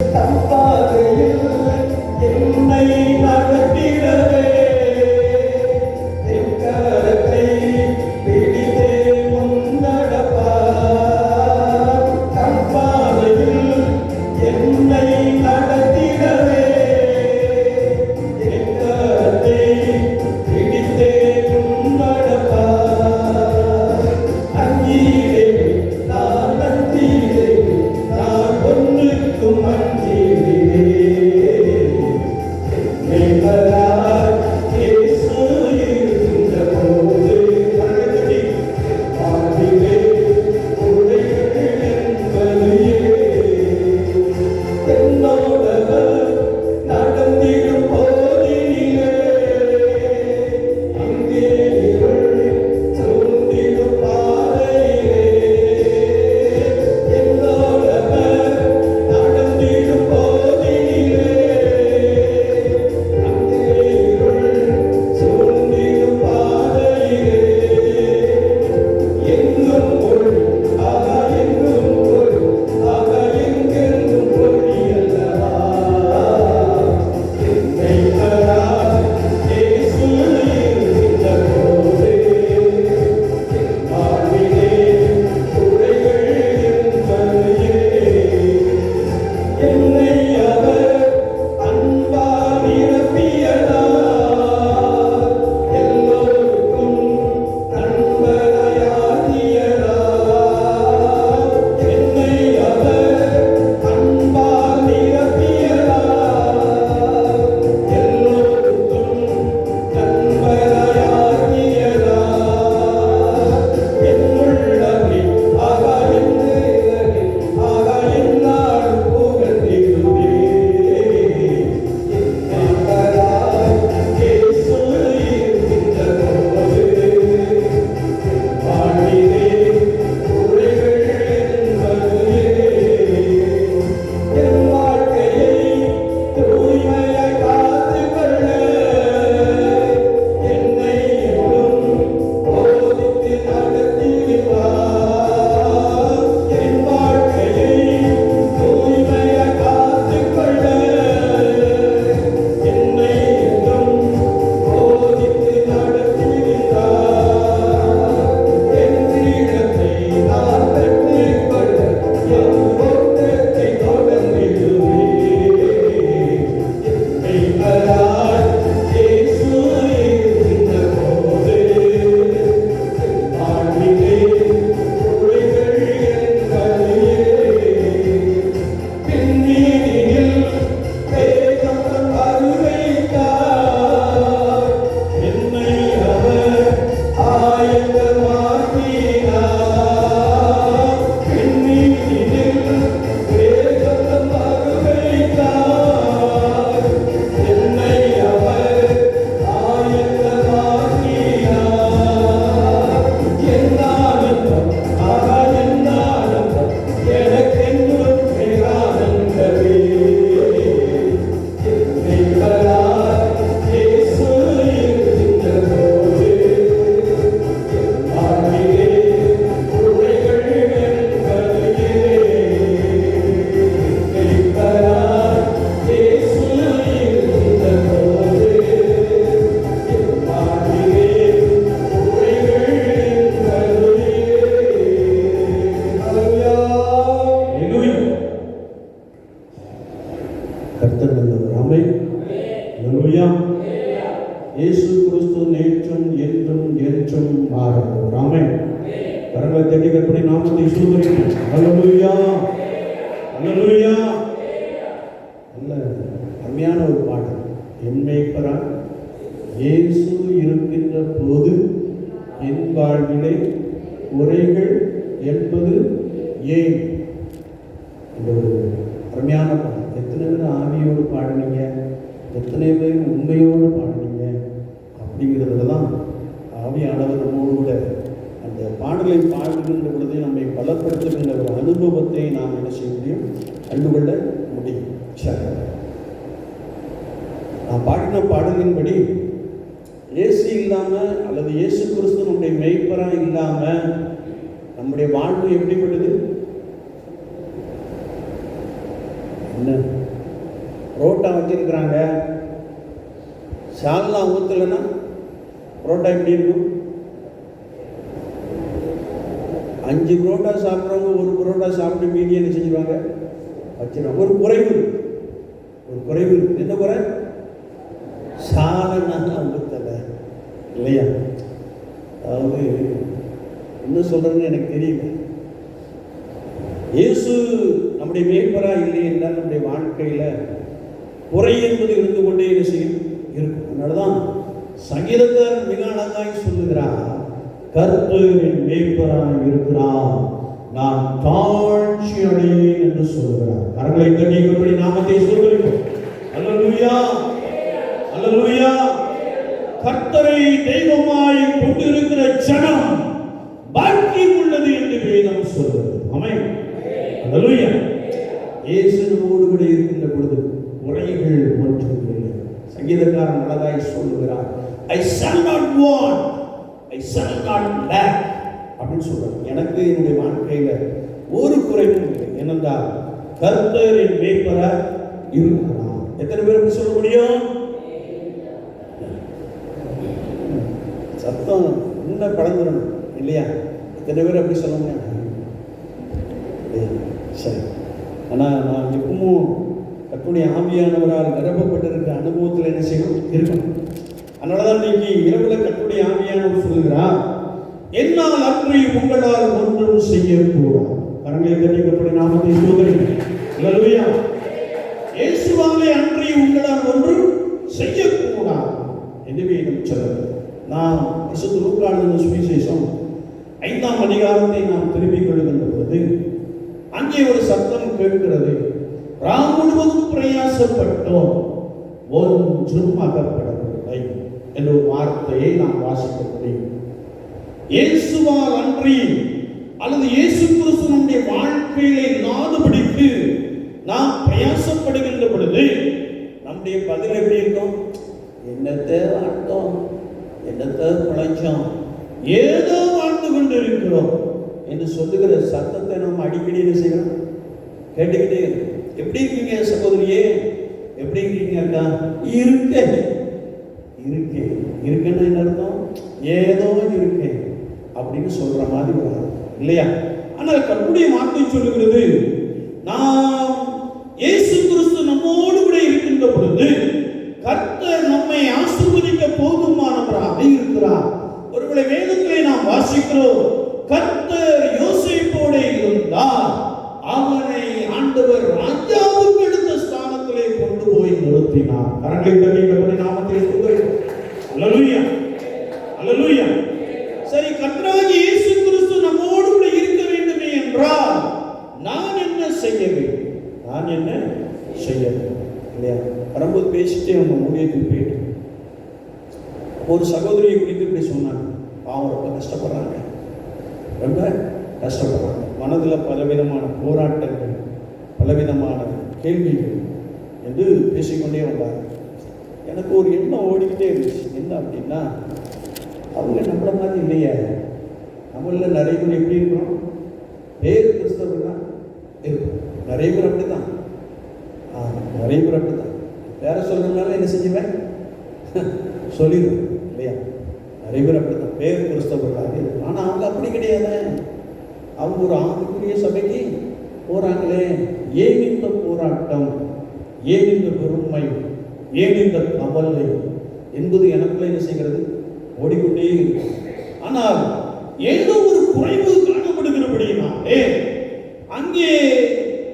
Tanta ஏன் இது ஒரு அருமையான பாடல்? எத்தனை பேர் ஆவியோடு பாடினீங்க? எத்தனை பேர் உண்மையோடு பாடினீங்க? அப்படிங்கிறத தான் ஆவியானவர் நம்மோடு கூட அந்த பாடலை பாடுகின்ற பொழுதே நம்மை பலப்படுத்துகின்ற ஒரு அனுபவத்தை நாம் என்ன செய்ய முடியும்? கண்டு கொள்ள முடியும். சரி. நான் பாடின பாடலின்படி ஏசு இல்லாமல் அல்லது இயேசு கிறிஸ்து நம்முடைய மெய்ப்பராக இல்லாமல் நம்முடைய வாழ்வு எப்படிப்பட்டது? வரைஞ்சிருக்கிறாங்க சால்லாம் சால்னா ஊற்றலைன்னா புரோட்டா எப்படி இருக்கும்? அஞ்சு புரோட்டா சாப்பிட்றவங்க ஒரு புரோட்டா சாப்பிட்டு மீதி என்ன செஞ்சுருவாங்க? வச்சிருவாங்க. ஒரு குறைவு ஒரு குறைவு என்ன குறை? சாலனா ஊற்றலை இல்லையா? அதாவது என்ன சொல்கிறதுன்னு எனக்கு தெரியல. இயேசு நம்முடைய மேய்ப்பரா இல்லை என்றால் நம்முடைய வாழ்க்கையில் குறை என்பது இருந்து கொண்டே என்ன செய்யும்? இருக்கும். அதனாலதான் சங்கீதக்காரன் மிக அழகாய் சொல்லுகிறார் கர்த்தரின் மேய்ப்பராக இருக்கிறார் நான் தாழ்ச்சி அடையேன் என்று சொல்லுகிறார். கரங்களை தட்டிக்கபடி நாமத்தை சொல்லுகிறோம். அல்லேலூயா! அல்லேலூயா! கர்த்தரை தெய்வமாய் கொண்டிருக்கிற ஜனம் பாக்கியம் உள்ளது என்று வேதம் சொல்கிறது ஆமென். அல்லேலூயா! இயேசு நம்மோடு கூட இருக்கின்ற பொழுது குறைகள் ஒன்றும் இல்லை சங்கீதக்காரன் அழகாய் சொல்லுகிறார் I shall not want I shall not lack அப்படின்னு சொல்றார் எனக்கு என்னுடைய வாழ்க்கையில ஒரு குறைவும் இல்லை. என்னென்றால் கர்த்தர் என் மேய்ப்பர இருக்கிறார் எத்தனை பேர் அப்படி சொல்ல முடியும்? சத்தம் இன்னும் பழந்துடணும் இல்லையா? எத்தனை பேர் அப்படி சொல்ல முடியும்? ஏய், சரி. ஆனால் நான் எப்பவும் உன்னுடைய ஆவியானவரால் நிரப்பப்பட்டிருக்கிற அனுபவத்தில் என்ன செய்யணும் இருக்கணும் அதனால தான் இன்னைக்கு இரவுல கட்டுடைய ஆவியானவர் சொல்லுகிறார் என்னால் அன்றி உங்களால் ஒன்றும் செய்யக்கூடாது. கரங்களை தட்டி கட்டுடைய நாமத்தை சொல்கிறேன் அல்லேலூயா இயேசுவாலே அன்றி உங்களால் ஒன்றும் செய்யக்கூடாது. எதுவே நம் சொல்லுது? நாம் விசுத்த நூற்றாண்டு சுவிசேஷம் ஐந்தாம் அதிகாரத்தை நாம் திரும்பிக் கொள்கின்ற பொழுது அங்கே ஒரு சத்தம் கேட்கிறது. ராம் முழுவதும் பிரயாசப்பட்டோம். ஒன்றும் அகப்படவில்லை என்ற ஒரு வார்த்தையை நாம் வாசிக்க முடியும். இயேசுவால் அன்றி அல்லது இயேசு கிறிஸ்து நம்முடைய வாழ்க்கையிலே நாடுபடிக்கு நாம் பிரயாசப்படுகின்ற பொழுது நம்முடைய பதில் எப்படி இருக்கும்? என்னத்தை வாழ்ந்தோம் என்னத்தை பிழைச்சோம் ஏதோ வாழ்ந்து கொண்டு இருக்கிறோம் என்று சொல்லுகிற சத்தத்தை நாம் அடிக்கடி என்ன செய்யணும் கேட்டுக்கிட்டே இருக்கிறோம் எப்படி இருக்கீங்க சகோதரியே? எப்படி இருக்கீங்க அக்கா? இருக்கேன் இருக்கேன் இருக்குன்னு என்ன அர்த்தம்? ஏதோ இருக்கேன் அப்படின்னு சொல்ற மாதிரி வரும் இல்லையா? ஆனால் கற்புடைய வார்த்தை சொல்லுகிறது நாம் இயேசு கிறிஸ்து நம்மோடு கூட இருக்கின்ற பொழுது கர்த்தர் நம்மை ஆசிர்வதிக்க போதுமானவராக இருக்கிறார். ஒருவேளை வேதத்திலே நாம் வாசிக்கிறோம் கர்த்தர் நிறுத்தினார் கிடையாது. அவங்க ஒரு ஆணுக்குரிய சபைக்கு போறாங்களே. ஏன் இந்த போராட்டம்? ஏன் இந்த பெருமை ஏன் இந்த கவலை? என்பது எனக்குள்ள என்ன செய்கிறது? ஓடிக்கொண்டே இருக்கும். ஆனால் ஏதோ ஒரு குறைவு காணப்படுகிறபடியினாலே அங்கே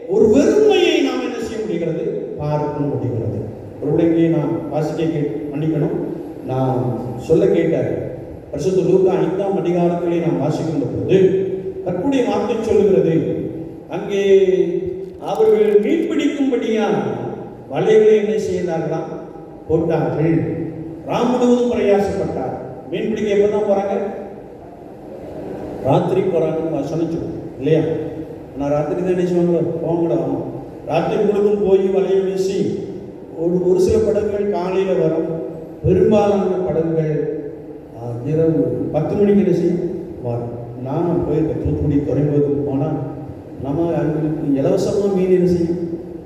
ஒரு வெறுமையை நாம் என்ன செய்ய முடிகிறது? பார்க்க முடிகிறது. ஒரு இங்கே நான் வாசிக்க கே மன்னிக்கணும். நான் சொல்ல கேட்டார். பரிசுத்த லூக்கா ஐந்தாம் அதிகாரத்திலே நாம் வாசிக்கின்ற போது கற்புடைய வார்த்தை சொல்லுகிறது. அங்கே அவர்கள் மீன்பிடிக்கும்படியா வலைகளை என்ன செய்தார்களாம்? போட்டார்கள். ராம் முழுவதும் பிரயாசப்பட்டார். மீன்பிடிக்க எப்போ தான் போகிறாங்க ராத்திரி போகிறாங்கன்னு வசனிச்சு இல்லையா? நான் ராத்திரி தான் என்ன செய்வாங்க? போக கூட ராத்திரி முழுவதும் போய் வலையை வீசி ஒரு ஒரு சில படகுகள் காலையில் வரும். பெரும்பாலான படகுகள் இரவு பத்து மணிக்கு என்ன செய்யும்? வரும் நான் போய் தூத்துக்குடி துறைமுகத்துக்கு போனால் நம்ம அவங்களுக்கு இலவசமாக மீன் என்ன செய்யும்?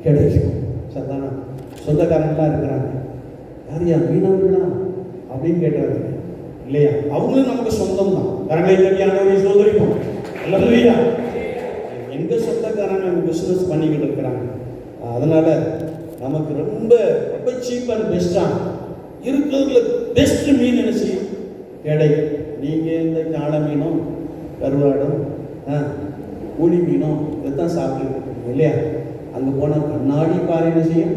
கிடைக்கும். சரிதானா? சொந்தக்காரங்களாம் இருக்கிறாங்க. யாரையா மீனவர்களா? அப்படின்னு கேட்டாங்க. இல்லையா? அவங்களும் நமக்கு சொந்தம் தான் கரங்களை தட்டியானவரை சோதரிப்போம். இல்லையா? எங்க சொந்தக்காரங்க பிஸ்னஸ் பண்ணிக்கிட்டு இருக்கிறாங்க? அதனால நமக்கு ரொம்ப ரொம்ப சீப் அண்ட் பெஸ்ட்டாக இருக்கிறதுல பெஸ்ட் மீன் என்ன செய்யும்? கிடைக்கும் நீங்கள் இந்த காளை மீனும் கருவாடும் கூலி மீனும் இதைத்தான் சாப்பிட்டுருக்கீங்க இல்லையா? அங்கே போனால் கண்ணாடி பாறை என்ன செய்யும்?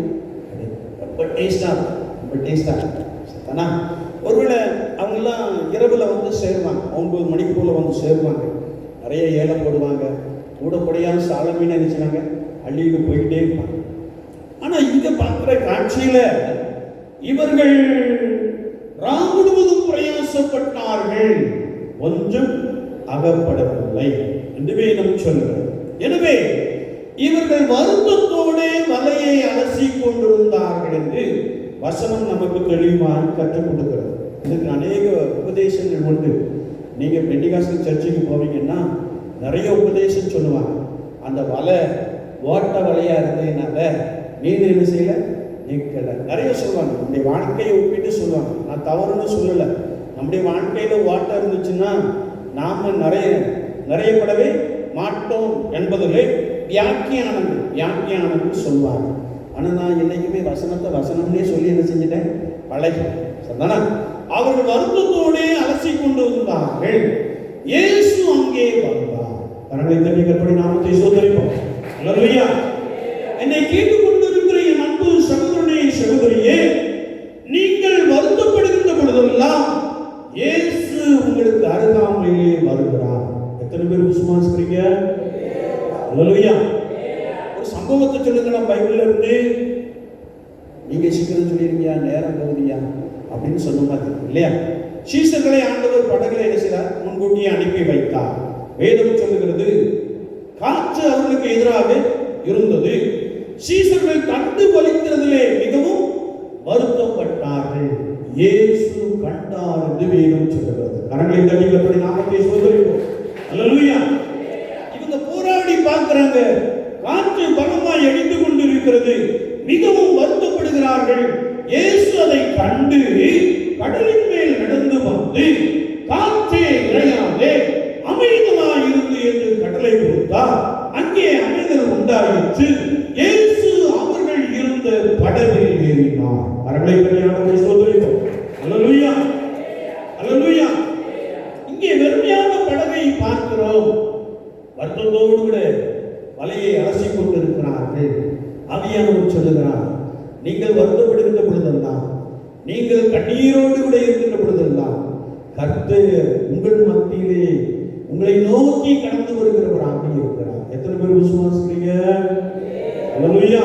ரொம்ப டேஸ்டாக இருக்கும். ரொம்ப டேஸ்டாக தானா ஒருவேளை அவங்கெல்லாம் இரவில் வந்து சேருவாங்க. ஒன்பது மணிக்கு போல் வந்து சேருவாங்க. நிறைய ஏலம் போடுவாங்க. கூடப்படியாக சால மீன் நினைச்சாங்க அள்ளிட்டு போயிட்டே இருப்பாங்க. ஆனால் இங்கே பார்க்குற காட்சியில் இவர்கள் ராம் முழுவதும் பிரயாசப்பட்டார்கள் ஒன்றும் அகப்படவில்லை. என்று நம் சொல்கிறோம் எனவே இவர்கள் வருத்தத்தோடு மலையை அலசி கொண்டிருந்தார்கள் என்று வசனம் நமக்கு தெளிவாக கற்றுக் கொடுக்கிறது. இதுக்கு அநேக உபதேசங்கள் உண்டு. நீங்கள் பெண்டிகாசல் சர்ச்சுக்கு போவீங்கன்னா நிறைய உபதேசம் சொல்லுவாங்க. அந்த வலை ஓட்ட வலையா இருந்ததுனால மீன் என்ன செய்யல? நிற்கல நிறைய சொல்லுவாங்க. நம்முடைய வாழ்க்கையை ஒப்பிட்டு சொல்லுவாங்க. நான் தவறுன்னு சொல்லலை. நம்முடைய வாழ்க்கையில் ஓட்டம் இருந்துச்சுன்னா நாம நிறைய நிறையப்படவே மாட்டோம் என்பதிலே வியாக்கியானங்கள் வியாக்கியானங்கள் சொல்லுவாங்க ஆனால் நான் என்னைக்குமே வசனத்தை வசனம்னே சொல்லி என்ன செஞ்சிட்டேன்? பழகி. சரிதானா? அவர்கள் வருத்தத்தோடே அலசி கொண்டு வந்தார்கள். இயேசு அங்கே வந்தார். கரங்களை தண்ணி கற்பனை நாமத்தை சோதரிப்போம். என்னை கேட்டுக்கொண்டிருக்கிற என் அன்பு சகோதரனே சகோதரியே நீங்கள் வருத்தப்படுகின்ற பொழுதெல்லாம் இயேசு உங்களுக்கு அருகாமையிலே வருகிறார் எத்தனை பேர் விசுவாசிக்கிறீங்க அல்லேலூயா ஒரு சம்பவத்தை சொல்லுங்க நான் பைபிள்ல இருந்து. நீங்க சீக்கிரம் சொல்லிருக்கியா நேரம் போகுதியா அப்படின்னு சொன்ன மாதிரி இல்லையா? சீசர்களை ஆண்டவர் படகுல என்ன செய்தார்? முன்கூட்டியே அனுப்பி வைத்தார். வேதம் சொல்லுகிறது காற்று அவர்களுக்கு எதிராக இருந்தது. சீசர்கள் கண்டு வலிக்கிறதிலே மிகவும் வருத்தப்பட்டார்கள். இயேசு கண்டார் என்று வேதம் சொல்கிறது கரங்களை தட்டி எப்படி நாமத்தை சோதரிப்போம். அல்லலுயா இவங்க போராடி பார்க்கிறாங்க. காற்று பலமாய் அடித்து கொண்டிருக்கிறது. மிகவும் வருத்தப்படுகிறார்கள். இயேசு அதை கண்டு கடலின் மேல் நடந்து வந்து காற்றே இறையாதே அமைதலாய் இருந்து என்று கடலை கொடுத்தார். அங்கே அமைதல் உண்டாயிற்று. இயேசு அவர்கள் இருந்த படவில் ஏறினார். அரங்களை பற்றியான சோதரிப்போம். அல்லேலூயா அல்லேலூயா இங்கே வெறுமையான படகை பார்க்கிறோம். வருத்தத்தோடு கூட வலையை அலசி கொண்டிருக்கிறார்கள். ஆவியானவர் சொல்லுகிறார் நீங்கள் வருத்தப்படுகின்ற பொழுதெல்லாம் நீங்கள் கண்ணீரோடு கூட இருக்கின்ற பொழுதெல்லாம் கர்த்தர் உங்கள் மத்தியிலே உங்களை நோக்கி கடந்து வருகிறவராக இருக்கிறார். எத்தனை பேர் விசுவாசிக்கிறீங்க? அல்லேலூயா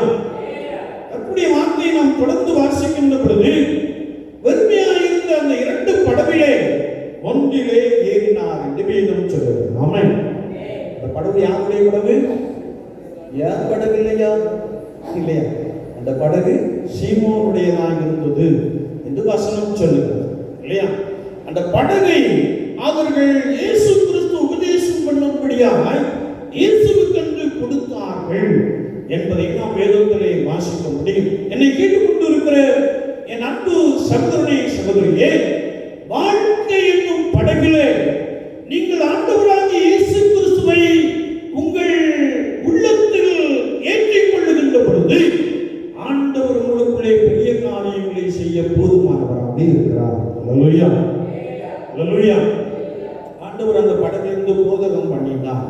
கர்த்தருடைய வார்த்தையை நாம் தொடர்ந்து வாசிக்கின்ற பொழுது இரண்டு ஒன்றிலே ஏறினார் என்று வேதம் அந்த படகு யாருடைய படகு? யார் படகு இல்லையா? இல்லையா? அந்த படகு சீமோனுடையதாக இருந்தது என்று வசனம் சொல்லுகிறது. இல்லையா? அந்த படகை அவர்கள் இயேசு கிறிஸ்து உபதேசம் பண்ணும்படியாக இயேசுவுக்கென்று கொடுத்தார்கள் என்பதை நாம் வேதத்திலே வாசிக்க முடியும். என்னை கேட்டுக்கொண்டு இருக்கிற என் அன்பு சகோதரனை சகோதரியே வாழ்க்கை என்னும் படகிலே நீங்கள் ஆண்டவராகிய இயேசு கிறிஸ்துவை உங்கள் உள்ளத்தில் ஏற்றிக் கொள்ளுகின்ற பொழுது ஆண்டவர் உங்களுக்குள்ளே பெரிய காரியங்களை செய்ய போதுமானவராக இருக்கிறார் அல்லேலூயா அல்லேலூயா ஆண்டவர் அந்த படகிலிருந்து போதகம் பண்ணினார்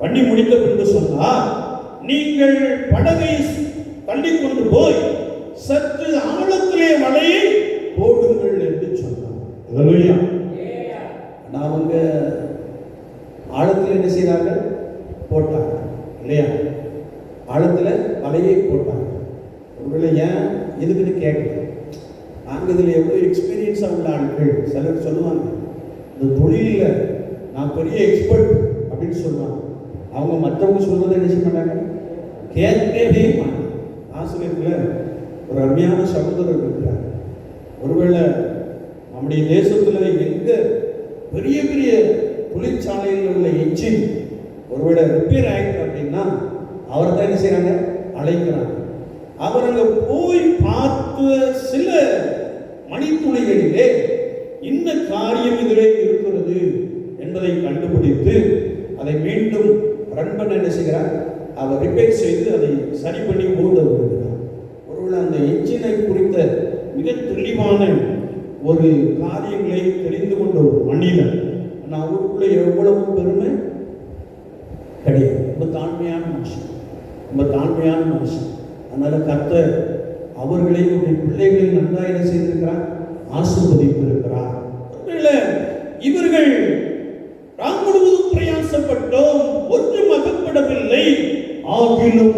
பண்ணி முடித்த பின்பு சொன்னார் நீங்கள் படகை தள்ளி கொண்டு போய் சற்று ஆழத்திலே வலையை போடுங்கள் என்று சொன்னார். ஆனா அவங்க ஆழத்தில் என்ன செய்தாங்க போட்டாங்க இல்லையா? ஆழத்தில் வலையை போட்டாங்க ஒருவேளை ஏன் எதுக்குன்னு கேட்கல. நாங்கள் இதில் எவ்வளோ எக்ஸ்பீரியன்ஸாக உள்ள ஆட்கள்? சிலர் சொல்லுவாங்க இந்த தொழிலில் நான் பெரிய எக்ஸ்பர்ட் அப்படின்னு சொல்லுவாங்க. அவங்க மற்றவங்க சொல்வதை என்ன செய்ய மாட்டாங்க? கேட்கவே மாட்டாங்க. ஆசிரியர்களில் ஒரு அருமையான சகோதரர் இருக்கிறார். ஒருவேளை நம்முடைய தேசத்தில் எங்க பெரிய பெரிய தொழிற்சாலையில் உள்ள என்ஜின் ஒருவேளை ரிப்பேர் ஆயிட்டு அப்படின்னா அவர் தான் என்ன செய்கிறாங்க அழைக்கிறாங்க. அவர் அங்கே போய் பார்த்த சில மணித்துளிகளிலே இந்த காரியம் இதிலே இருக்கிறது என்பதை கண்டுபிடித்து அதை மீண்டும் ரன் பண்ண என்ன செய்கிறார் அவர் ரிப்பேர் செய்து அதை சரி பண்ணி ஓட வருகிறார். ஒருவேளை அந்த என்ஜினை குறித்த மிக துல்லியமான ஒரு காரியங்களை தெரிந்து கொண்ட ஒரு மனிதன் ஆனால் அவருக்குள்ளே எவ்வளவு பெருமை? கிடையாது. ரொம்ப தாழ்மையான மனுஷன். ரொம்ப தாழ்மையான மனுஷன். அதனால கர்த்தர் அவர்களையும் பிள்ளைகளையும் நன்றாக என்ன செய்திருக்கிறார்? ஆசீர்வதித்திருக்கிறார் ஒருவேளை இவர்கள் ராம் முழுவதும் பிரயாசப்பட்டோம் ஒன்றும் அகப்படவில்லை ஆகிலும்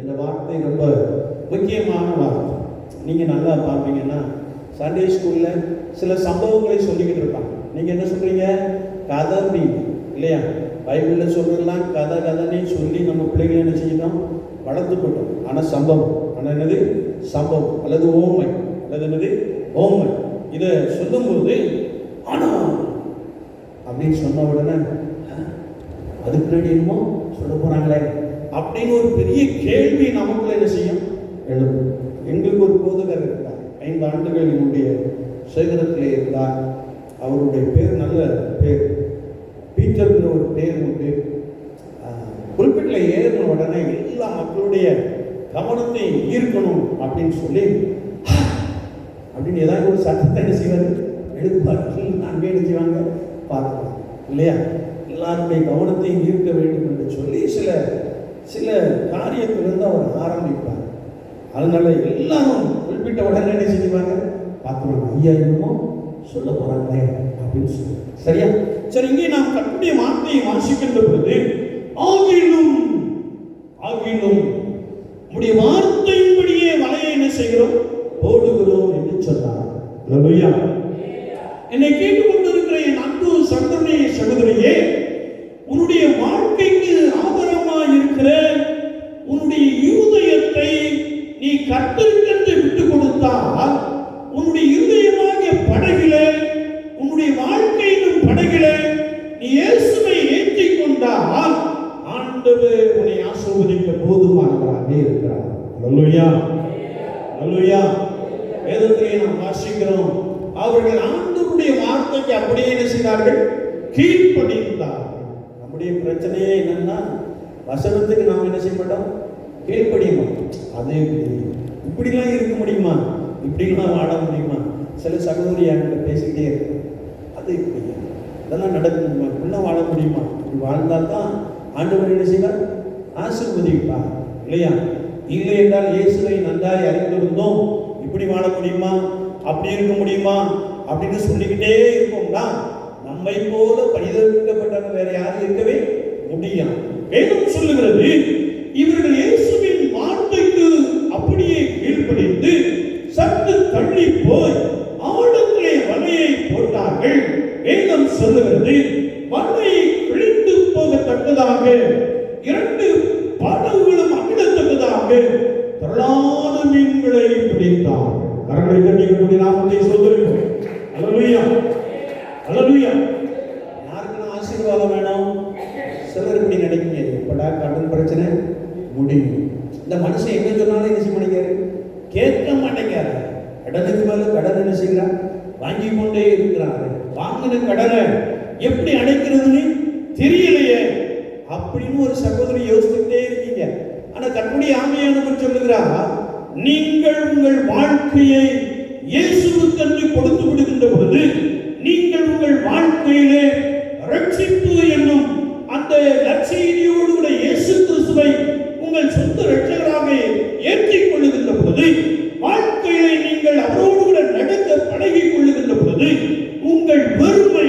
இந்த வார்த்தை ரொம்ப முக்கியமான வார்த்தை நீங்க நல்லா பார்ப்பீங்கன்னா சண்டே ஸ்கூலில் சில சம்பவங்களை சொல்லிக்கிட்டு இருப்பாங்க. நீங்கள் என்ன சொல்கிறீங்க கதை இல்லையா? பைபிளில் சொல்கிறதெல்லாம் கதை கதைன்னு சொல்லி நம்ம பிள்ளைகளை என்ன செய்யணும்? வளர்த்து போட்டோம் ஆனால் சம்பவம். ஆனால் என்னது? சம்பவம். அல்லது ஓமை. அல்லது என்னது? ஓமை. இதை சொல்லும்போது ஆனா! அப்படின்னு சொன்ன உடனே அதுக்கு முன்னாடி என்னமோ சொல்ல போகிறாங்களே அப்படின்னு ஒரு பெரிய கேள்வி நமக்குள்ள என்ன செய்யும்? எழுதும் எங்களுக்கு ஒரு போதகர் ஐந்து ஆண்டுகள் என்னுடைய சேகரத்தில் இருந்தார். அவருடைய பேர் நல்ல பேர். பீட்டர்ங்கிற ஒரு பேர் உண்டு. குறிப்பிட்ட ஏறின உடனே எல்லா மக்களுடைய கவனத்தை ஈர்க்கணும் அப்படின்னு சொல்லி அப்படின்னு ஏதாவது ஒரு சட்டத்தை என்ன செய்வார்? எடுப்பார் அங்கே என்ன செய்வாங்க? பார்க்கலாம் இல்லையா? எல்லாருடைய கவனத்தையும் ஈர்க்க வேண்டும் என்று சொல்லி சில சில காரியத்திலிருந்து அவர் ஆரம்பிப்பார். அதனால எல்லாரும் குறிப்பிட்ட உடனே என்ன செஞ்சுவாங்க பார்க்கலாம் ஐயா என்னமோ சொல்ல போறாங்களே அப்படின்னு சொல்லுவாங்க சரியா? சரி இங்கே நாம் கட்டுடைய வார்த்தையை வாசிக்கின்ற பொழுது ஆகிலும் ஆகிலும் நம்முடைய வார்த்தையின்படியே வலையை என்ன செய்கிறோம்? போடுகிறோம் என்று சொன்னார் அல்லேலூயா. என்னை கேட்டுக்கொண்டிருக்கிற என் அன்பு சகோதரனே சகோதரியே உன்னுடைய வாழ்க்கைக்கு ஆதாரமாக இருக்கிற உன்னுடைய இருதயத்தை நீ கர்த்தருக்கென்று விட்டு கொடுத்தால் உன்னுடைய இருதயமாகிய படகிலே உன்னுடைய வாழ்க்கையிலும் படகிலே நீ இயேசுவை ஏற்றிக் கொண்டால் ஆண்டவர் உன்னை ஆசீர்வதிக்க போதுமானவராக இருக்கிறார் அல்லேலூயா அல்லேலூயா வேதத்திலே நாம் வாசிக்கிறோம் அவர்கள் ஆண்டவருடைய வார்த்தைக்கு அப்படியே என்ன செய்தார்கள் கீழ்ப்படிந்தார்கள் நம்முடைய பிரச்சனையே என்னன்னா வசனத்துக்கு நாம் என்ன செய்ய மாட்டோம் கீழ்ப்படிய மாட்டோம் அது இப்படி. இப்படிலாம் இருக்க முடியுமா இப்படிலாம் வாழ முடியுமா? சில சகோதரி என்கிட்ட பேசிக்கிட்டே இருக்கும் அது இப்படி. இதெல்லாம் நடக்கணுமா இப்படிலாம் வாழ முடியுமா? இப்படி வாழ்ந்தால் தான் ஆண்டவர் என்ன செய்வார்? ஆசிர்வதிப்பா இல்லையா? இல்லை என்றால் இயேசுவை நன்றாய் அறிந்திருந்தோம். இப்படி வாழ முடியுமா? அப்படி இருக்க முடியுமா? அப்படின்னு சொல்லிக்கிட்டே இருப்போம்னா நம்மை போல பரிதவிக்கப்பட்டவங்க வேற யாரும் இருக்கவே முடியாது. வேதம் சொல்லுகிறது இவர்கள் இயேசுவை வார்த்தைக்கு அப்படியே கீழ்ப்படிந்து சற்று தள்ளி போய் ஆழத்திலே வலையை போட்டார்கள். வேதம் சொல்லுகிறது வலை கிழிந்து போகத்தக்கதாக இரண்டு படகுகளும் அமிடத்தக்கதாக திரளான மீன்களை பிடித்தார். கரங்களை தட்டிக்கக்கூடிய நாமத்தை சொல்லிருக்கோம் அலலுயா அல்லலுயா. யாருக்குன்னா ஆசீர்வாதம் வேணும்? சிலர் இப்படி நினைக்கிறீங்க எப்படா கடன் பிரச்சனை? முடியும். இந்த மனுஷன் எங்க சொன்னாலும் என்ன செய்ய கேட்க மாட்டேங்கிறார். கடனுக்கு மேல கடன் என்ன செய்கிறார் வாங்கி கொண்டே இருக்கிறார் வாங்கின கடனை எப்படி அடைக்கிறதுன்னு தெரியலையே. அப்படின்னு ஒரு சகோதரி யோசிச்சுக்கிட்டே இருக்கீங்க. ஆனா கற்புடைய ஆமையானவர் சொல்லுகிறார் நீங்கள் உங்கள் வாழ்க்கையை இயேசுவுக்கென்று கொடுத்து விடுகின்ற பொழுது நீங்கள் உங்கள் வாழ்க்கையிலே ரட்சிப்பு என்னும் அந்த நற்செய்தியோடு கூட இயேசு கிறிஸ்துவை உங்கள் சொந்த ரட்சகராக ஏற்றிக் கொள்ளுகின்ற பொழுது வாழ்க்கையிலே நீங்கள் அவரோடு கூட நடக்க பழகிக் கொள்ளுகின்ற பொழுது உங்கள் வெறுமை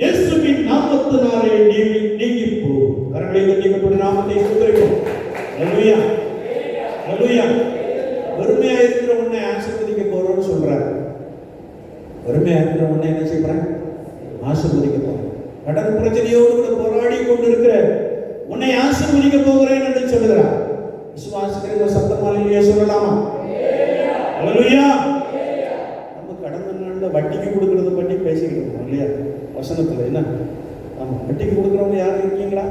இயேசுவின் நாமத்தினாலே நீங்கி நீங்கி போகும் கரங்களை கட்டிக்கப்பட்ட நாமத்தை சொல்கிறோம் அல்லேலூயா அல்லேலூயா வெறுமையா இருக்கிற உன்னை ஆசீர்வதிக்க போறோம்னு சொல்றாரு வெறுமையா இருக்கிற உன்னை என்ன செய்யறேன் ஆசிர்வதிக்க போறேன் கடன் பிரச்சனையோடு கூட போராடி கொண்டிருக்கிற உன்னை ஆசிர்வதிக்க போகிறேன் என்று சொல்லுகிறான் விசுவாசிக்கிற சத்தமாலேயே சொல்லலாமா? அல்லேலூயா நம்ம கடந்த நாளில் வட்டிக்கு கொடுக்கறத பற்றி பேசிக்கிட்டு இருக்கோம் இல்லையா? வசனத்தில் என்ன? ஆமாம் வட்டிக்கு கொடுக்குறவங்க யாரும் இருக்கீங்களா?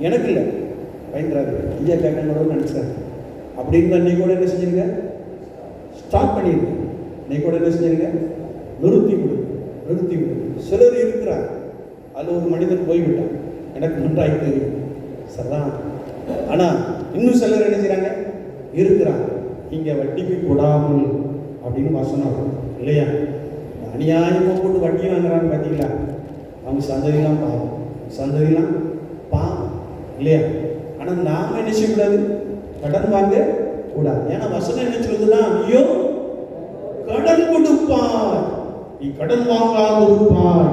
எனக்கு இல்லை. பயந்துராது ஐயா கேட்கணும் நினச்சேன் அப்படின்னு அன்னைக்கு கூட என்ன செஞ்சிருக்க? ஸ்டாப் பண்ணியிருக்கேன் இன்னைக்கு கூட என்ன செஞ்சிருக்கேன் நிறுத்தி விடு நிறுத்தி விடு சிலர் இருக்கிறார் அது ஒரு மனிதன் போய்விட்டான். எனக்கு நன்றாய் தெரியும். சரிதான் ஆனால் இன்னும் சிலர் என்ன செய்கிறாங்க இருக்கிறாங்க. இங்கே வட்டிக்கு போடாமல் அப்படின்னு வசனம். இருக்கு. இல்லையா அநியாயமாக போட்டு வட்டி வாங்குறாங்க பார்த்தீங்களா அவங்க சந்ததிலாம் பாவம். சந்ததிலாம் பாவம். இல்லையா? ஆனால் நாம் என்ன செய்யக்கூடாது? கடன் வாங்க கூடாது. ஏன்னா வசனம் என்ன சொல்லுதுன்னா ஐயோ கடன் கொடுப்பான் நீ கடன் வாங்காமல் இருப்பாய்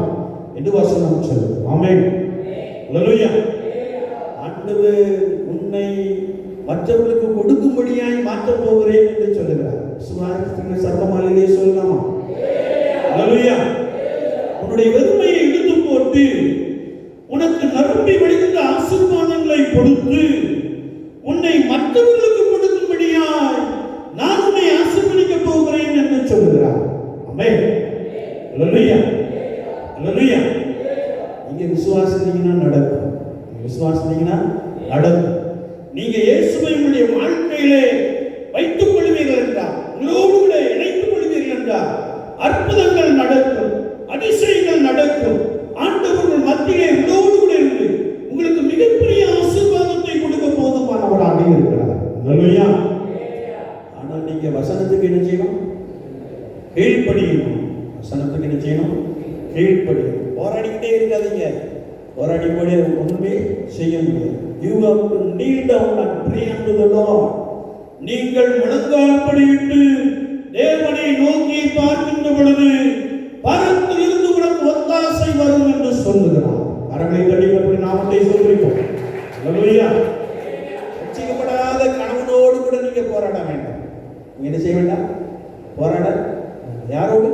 என்று வசனம் சொல்லுது ஆமே ஆண்டவர் உன்னை மற்றவர்களுக்கு கொடுக்கும்படியாய் மாற்றப் போகிறேன் என்று சொல்லுகிறார் சுவாரஸ்யங்கள் சத்தமாலே சொல்லலாமா அல்லேலூயா உன்னுடைய வெறுமையை இழுத்து போட்டு உனக்கு நறும்பி வழிகின்ற ஆசீர்வாதங்களை கொடுத்து உன்னை மற்றவர்களுக்கு கொடுக்கும்படியாய் நான் உன்னை ஆசீர்வதிக்கப் போகிறேன் என்று சொல்லுகிறார் ஆமென் அல்லேலூயா அல்லேலூயா நீங்க விசுவாசித்தீங்கன்னா நடக்கும் நீங்க விசுவாசித்தீங்கன்னா நடக்கும் நீங்க இயேசுவை உங்களுடைய வாழ்க்கையிலே வைத்துக் கொள்வீர்கள் என்றால் உங்களோடு கூட இணைத்துக் கொள்வீர்கள் என்றால் அற்புதங்கள் நடக்கும் அதிசயங்கள் நடக்கும் ஆண்டவர்கள் மத்தியிலே உங்களோடு கூட இருந்து உங்களுக்கு மிகப்பெரிய ஆசீர்வாதத்தை கொடுக்க போதுமானவராக இருக்கிறார் அல்லேலூயா ஆனா நீங்க வசனத்துக்கு என்ன செய்யணும் கீழ்ப்படியணும் வசனத்துக்கு என்ன செய்யணும் கீழ்ப்படியணும் போராடிக்கிட்டே இருக்காதீங்க போராடி போடி ஒன்றுமே செய்ய முடியாது you have to kneel down and pray unto the Lord நீங்கள் முழங்கால் படியிட்டு தேவனை நோக்கி பார்க்கின்ற பொழுது பரத்திலிருந்து உனக்கு ஒத்தாசை வரும் என்று சொல்லுகிறார் கரங்களை தடிக்கப்படி நாமத்தை சொல்லிருக்கோம் அல்லேலூயா ரட்சிக்கப்படாத கணவனோடு கூட நீங்க போராட வேண்டாம் நீங்க என்ன செய்ய வேண்டாம் போராட யாரோடு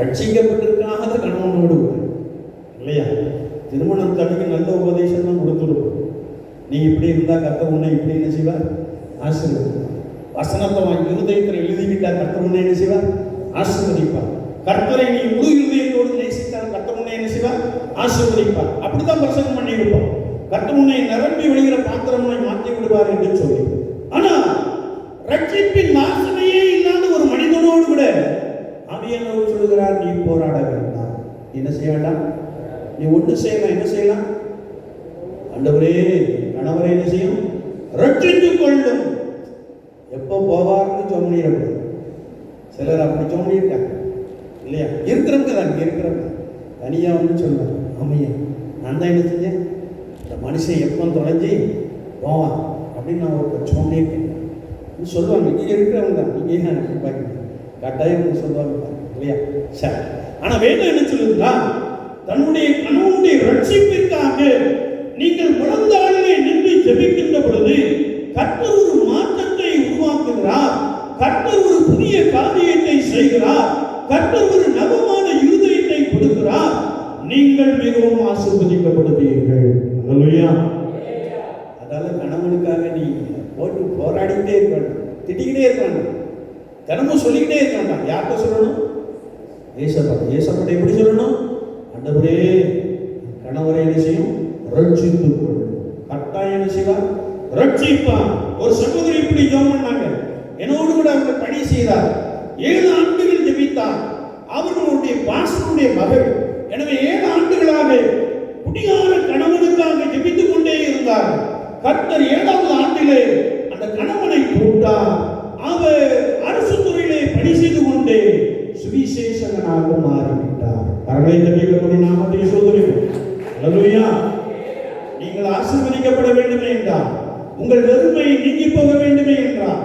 ரட்சிக்கப்பட்டிருக்காத கணவனோடு கூட இல்லையா திருமணம் தடுக்க நல்ல உபதேசம் தான் கொடுத்துருக்கோம் நீ இப்படி இருந்தா கத்த உன்னை இப்படி என்ன செய்வார்? ஆசீர்வதிப்பார். வசனத்தை வாங்கி இருதயத்தில் எழுதிக்கிட்டா கத்த உன்னை என்ன செய்வார்? ஆசீர்வதிப்பார். கர்த்தரை நீ முழு இருதயத்தோடு நேசித்தால் கர்த்தர் உன்னை என்ன செய்வார்? ஆசீர்வதிப்பார். அப்படித்தான் பிரசங்கம் பண்ணி இருப்போம் கர்த்தர் உன்னை நிரம்பி விடுகிற பாத்திரமுனை மாற்றி விடுவார் என்று சொல்லி. ஆனா ரட்சிப்பின் வாசனையே இல்லாத ஒரு மனிதனோடு கூட ஆவியானவர் சொல்கிறார் நீ போராட வேண்டாம். என்ன செய்ய வேண்டாம்? நீ ஒன்று செய்யலாம் என்ன செய்யலாம்? அண்டவரே கணவரை என்ன செய்யும்? ரட்சித்துக் கொள்ளும் எப்போ போவார்னு சொன்னிடக்கூடாது. சிலர் அப்படி சொன்னிருக்காங்க இல்லையா? இருக்கிறவங்க தான் இங்கே இருக்கிறவங்க. தனியாக வந்து சொல்லுவாங்க ஆமையா நான் தான் என்ன செஞ்சேன்? இந்த மனுஷன் எப்போ தொலைஞ்சி போவான் அப்படின்னு நான் ஒரு சொன்னிருக்கேன். சொல்லுவாங்க. இங்கே இருக்கிறவங்க தான். நீங்கள் ஏன் அப்படி பார்க்குறீங்க? கட்டாயம் சொல்லுவாங்க இல்லையா? சரி. ஆனால் வேதம் என்ன சொல்லுதுன்னா தன்னுடைய கணவனுடைய ரட்சிப்பிற்காக நீங்கள் முழந்தாளிலே நின்று ஜெபிக்கின்ற பொழுது கர்த்தர் ஒரு மாற்றத்தை உருவாக்குகிறார். கர்த்தர் ஒரு புதிய காரியத்தை செய்கிறார். கர்த்தர் ஒரு நவமான இருதயத்தை கொடுக்கிறார். நீங்கள் மிகவும் ஆசிர்வதிக்கப்படுவீர்கள். அல்லேலூயா அதால கணவனுக்காக நீ போட்டு போராடிக்கிட்டே இருக்கணும். திட்டிக்கிட்டே இருக்கணும். தினமும் சொல்லிக்கிட்டே இருக்க யார்கிட்ட சொல்லணும்? ஏசப்பா. ஏசப்பட்ட எப்படி சொல்லணும்? ஆண்டவரே கணவரை என்ன செய்யும்? ரட்சித்து கொள்ளும் கட்டாயம் என்ன செய்வார் ரட்சிப்பான் ஒரு சகோதரி இப்படி ஜோம் பண்ணாங்க. என்னோடு கூட அவங்க பணி செய்தார். ஏழு ஆண்டுகள் ஜெபித்தார். அவர்களுடைய பாசனுடைய மகள். எனவே ஏழு ஆண்டுகளாக குடியார கணவனுக்காக ஜெபித்துக் கொண்டே இருந்தார். கர்த்தர் ஏழாவது ஆண்டிலே அந்த கணவனை போட்டார் அவர் அரசு துறையிலே பணி செய்து கொண்டே சுவிசேஷகனாக மாறிவிட்டார். கரங்களை தட்டிக்கக்கூடிய நாமத்தை சோதனை நீங்கள் ஆசீர்வதிக்கப்பட வேண்டுமே என்றார். உங்கள் வெறுமை நீங்கி போக வேண்டுமே என்றார்.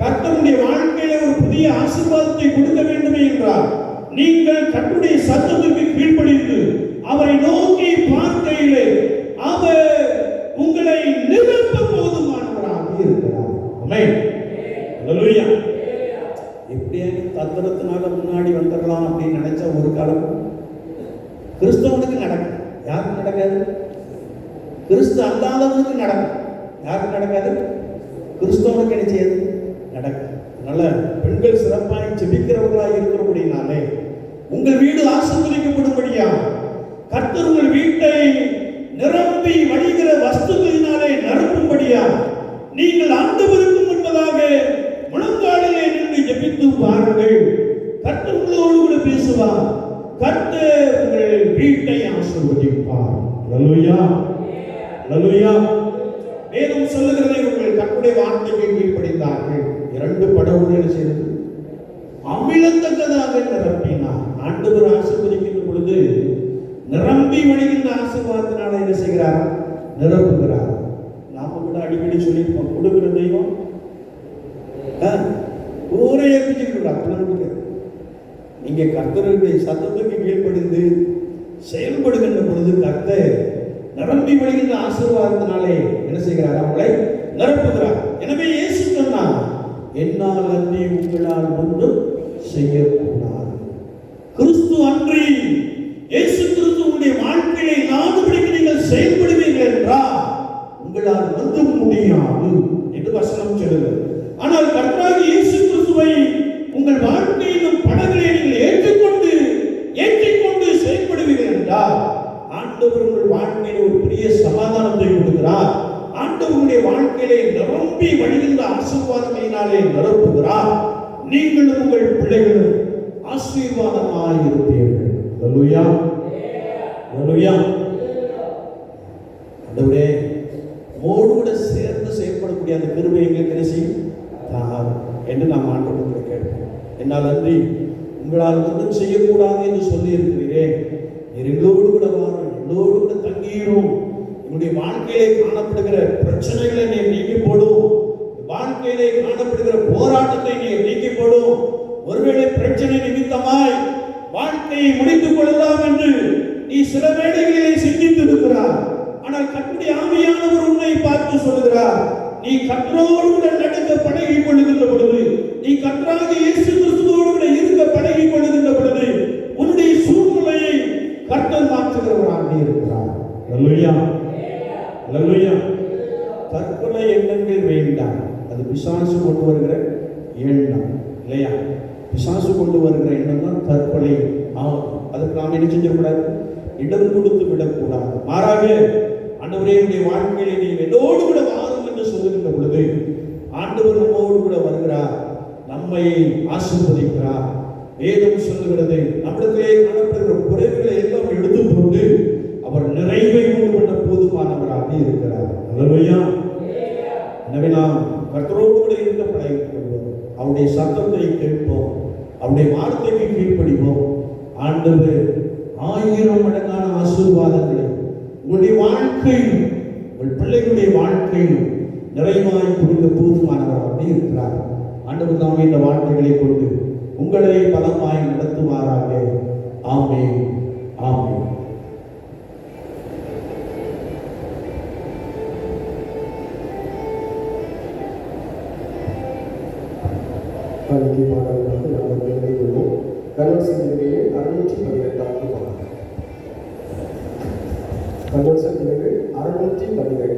கர்த்தருடைய வாழ்க்கையில ஒரு புதிய ஆசீர்வாதத்தை கொடுக்க வேண்டுமே என்றார். நீங்கள் கட்டுடைய சத்தத்திற்கு கீழ்ப்படிந்து அவரை நோக்கி பார்க்கையிலே அவர் உங்களை நிரப்ப போதுமானவராக இருக்கிறார். ஆமென் எப்படியா தந்திரத்தினால முன்னாடி வந்துடலாம் அப்படின்னு நினைச்ச ஒரு காலம் கிறிஸ்தவனுக்கு நடக்கும். யாருக்கு நடக்காது? கிறிஸ்து அல்லாதவனுக்கு நடக்கும். யாருக்கு நடக்காது? கிறிஸ்தவனுக்கு என்ன செய்யாது? நடக்காது. அதனால பெண்கள் சிறப்பாக ஜெபிக்கிறவர்களாக இருக்கிறபடினாலே உங்கள் வீடு ஆசிர்வதிக்கப்படும்படியா? கர்த்தர் உங்கள் வீட்டை நிரம்பி வழிகிற வஸ்துவினாலே நறுக்கும்படியா நீங்கள் ஆண்டவருக்கு முன்பதாக முழங்காலிலே நின்று ஜெபித்து பாருங்கள். கர்த்தர் உங்களோடு கூட பேசுவார். கர்த்தர் உங்கள் வீட்டை ஆசிர்வதிப்பார். லலுயா லலுயா அதை உங்களால் ஒன்றும் செய்யக்கூடாது. கிறிஸ்து அன்றி இயேசு கிறிஸ்து உங்களுடைய வாழ்க்கையை நாடுபடிக்கு நீங்கள் செயல்படுவீர்கள் என்றால் உங்களால் வந்து முடியாது என்று வசனம் சொல்லுங்கள் ஆனால் கர்த்தராகிய இயேசு கிறிஸ்துவை உங்கள் வாழ்க்கையிலும் படங்களை நீங்கள் ஏற்றுக்கொண்டு ஏற்றிக்கொண்டு செயல்படுவீர்கள் என்றால் ஆண்டவர் உங்கள் வாழ்க்கையில் ஒரு பெரிய சமாதானத்தை கொடுக்கிறார். ஆண்டவருடைய வாழ்க்கையிலே நிரம்பி வழிகின்ற ஆசீர்வாதங்களினாலே நிரப்புகிறார். நீங்களும் உங்கள் பிள்ளைகளும் ஆசீர்வாதமாக இருப்பீர்கள். அல்லேலூயா அல்லேலூயா ஆண்டவரே மோடு கூட சேர்ந்து செயல்படக்கூடிய அந்த பெருமை எங்களுக்கு என்ன செய்யும் தாரும் என்று நாம் ஆண்டவர்கள் கேட்போம். என்னால் அன்றி உங்களால் ஒன்றும் செய்யக்கூடாது என்று சொல்லி இருக்கிறீரே எங்களோடு கூட வாரும் எங்களோடு கூட தங்கியிரும் உன்னுடைய வாழ்க்கையிலே காணப்படுகிற பிரச்சனைகளை நீ நீக்கி போடும். வாழ்க்கையிலே காணப்படுகிற போராட்டத்தை நீ நீக்கி போடும். ஒருவேளை பிரச்சனை நிமித்தமாய் வாழ்க்கையை முடித்துக் கொள்ளலாம் என்று நீ சில வேளைகளிலே சிந்தித்து இருக்கிறார் ஆனால் கட்டுடைய ஆமையானவர் உன்னை பார்த்து சொல்கிறார் நீ கற்றோடு கூட நடக்க பழகி கொள்ளுகின்ற பொழுது நீ கற்றாக இயேசு கிறிஸ்துவோடு கூட இருக்க பழகி கொள்ளுகின்ற பொழுது உன்னுடைய சூழ்நிலையை கர்த்தர் மாற்றுகிறவராக இருக்கிறார் அல்லேலூயா அல்லேலூயா தற்கொலை எண்ணங்கள் வேண்டாம் அது பிசாசு கொண்டு வருகிற எண்ணம் இல்லையா பிசாசு கொண்டு வருகிற எண்ணம் தான் தற்கொலை ஆகும் அதுக்கு என்ன செய்யக்கூடாது இடம் கொடுத்து விடக்கூடாது. மாறாக ஆண்டவரே என்னுடைய வாழ்க்கையில நீ என்னோடு கூட வாரும் என்று சொல்லுகின்ற பொழுது ஆண்டவர் நம்மோடு கூட வருகிறார் நம்மை ஆசிர்வதிக்கிறார். வேதம் சொல்லுகிறது நம்மிடத்திலே காணப்படுகிற குறைவுகளை எல்லாம் எடுத்து கொண்டு அவர் நிறைவை கொண்டு கொண்ட போதுமானவராக இருக்கிறார். அல்லவையா எனவே நாம் கர்த்தரோடு கூட இருந்த பழகிக்கொள்வோம் அவருடைய சத்தத்தை கேட்போம். அவருடைய வார்த்தைக்கு கீழ்ப்படிவோம். ஆண்டவர் ஆயிரம் மடங்கான ஆசீர்வாதங்களை உங்களுடைய வாழ்க்கையிலும் உங்கள் பிள்ளைகளுடைய வாழ்க்கையிலும் நிறைவாய் கொடுக்க போதுமானவராக இருக்கிறார். ஆண்டவர் தாமே இந்த வாழ்க்கைகளை கொண்டு உங்களை பலமாய் நடத்துவாராக. ஆமே ஆமே காணிக்கை நாங்கள் நாம் நினைவுள்ளோம் கன்வர்சன் அறுநூற்றி பதினெட்டாவது